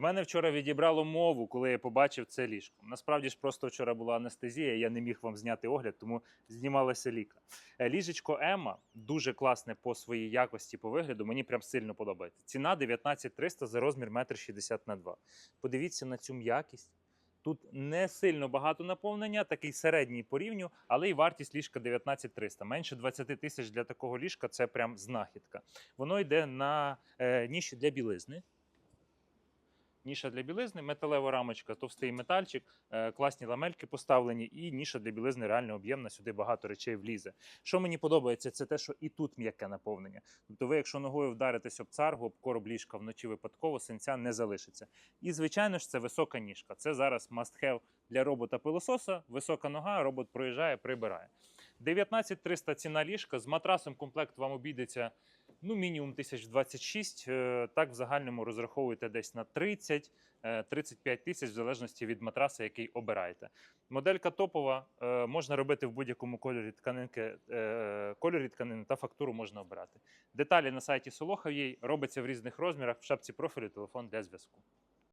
Мене вчора відібрало мову, коли я побачив це ліжко. Насправді ж просто вчора була анестезія, я не міг вам зняти огляд, тому знімалася ліка. Е, Ліжечко Ема дуже класне по своїй якості, по вигляду. Мені прям сильно подобається. Ціна 19 300 за розмір 1,60 на 2. Подивіться на цю м'якість. Тут не сильно багато наповнення, такий середній по рівню, але й вартість ліжка 19 300. Менше 20 тисяч для такого ліжка це прям знахідка. Воно йде на е, ніші для білизни. Ніша для білизни, металева рамочка, товстий метальчик, е, класні ламельки поставлені, і ніша для білизни реально об'ємна. Сюди багато речей влізе. Що мені подобається, це те, що і тут м'яке наповнення. Тобто, ви, якщо ногою вдаритесь об царгу, об короб ліжка вночі випадково, синця не залишиться. І звичайно ж, це висока ніжка. Це зараз must have для робота пилососа. Висока нога, робот проїжджає, прибирає. 19 300 ціна ліжка. З матрасом комплект вам обійдеться ну, мінімум 1026. Е, Так, в загальному розраховуєте десь на 30. е, 35 тисяч в залежності від матраса, який обираєте. Моделька топова е, можна робити в будь-якому кольорі тканинки, кольорі тканини та фактуру можна обирати. Деталі на сайті Солоха є, робиться в різних розмірах. В шапці профілю телефон для зв'язку.